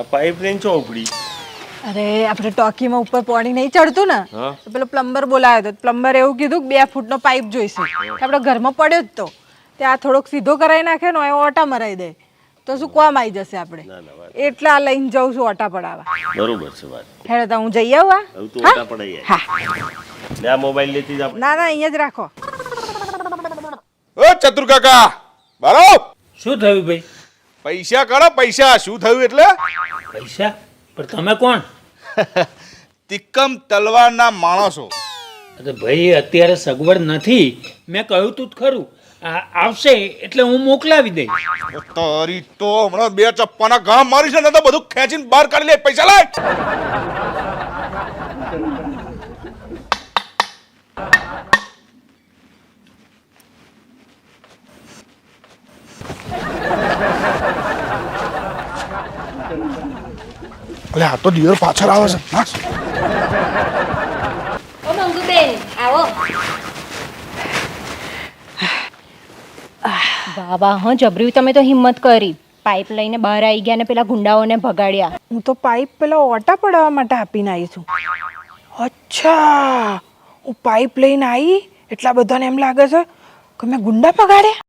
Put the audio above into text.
આ પાઇપ લઈને ઉપડી? અરે આપણે ટોકીમાં ઉપર પાણી નહીં ચડતું ને તો પેલો પ્લમ્બર બોલાયો હતો પ્લમ્બર એવું કીધું કે બે ફૂટનો પાઇપ જોઈશે. આપણે ઘરમાં પડ્યો જ તો. ત્યાં થોડોક સીધો કરાવી નાખે ને એ ઓટા મરાઈ દે. તો શું કોમ આવી જશે આપણે? ના, ના, એટલે આ લઈને જાઉં છું ઓટા પડાવવા. બરોબર છે વાત. હેડે તો હું જઈ આવું તું ઓટા પડાઈ હા. લે આ મોબાઈલ લેતી જા. ના ના અહીંયા જ રાખો. ઓ ચતુર કાકા બરો? શું થયું ભાઈ? પૈસા કરો પૈસા શું થયું એટલે? પૈસા? પણ તમે કોણ? તિક્કમ તલવારના માણસો. અરે ભાઈ અત્યારે સગવડ નથી. મેં કહ્યું તું જ ખરું. આ આવશે એટલે હું મોકલાવી દઈશ. તારી તો હમણાં બે ચપ્પાના ગામ મારી છે ને તો બધું ખેંચીને બહાર કાઢી લે પૈસા લાય. અલે આ તો દિયર પાછળ આવે છે. નાખ. ઓ મંગુબેન આવો. બાબા હા જબર્યું તમે તો હિંમત કરી. પાઇપ લઈને બહાર આવી ગયા ને પેલા ગુંડાઓને ભગાડ્યા. હું તો પાઇપ પેલા ઓટા પડાવવા માટે આપીને આવી છું. અચ્છા હું પાઇપ લઈને આવી એટલા બધાને એમ લાગે છે કે મેં ગુંડા પગાડ્યા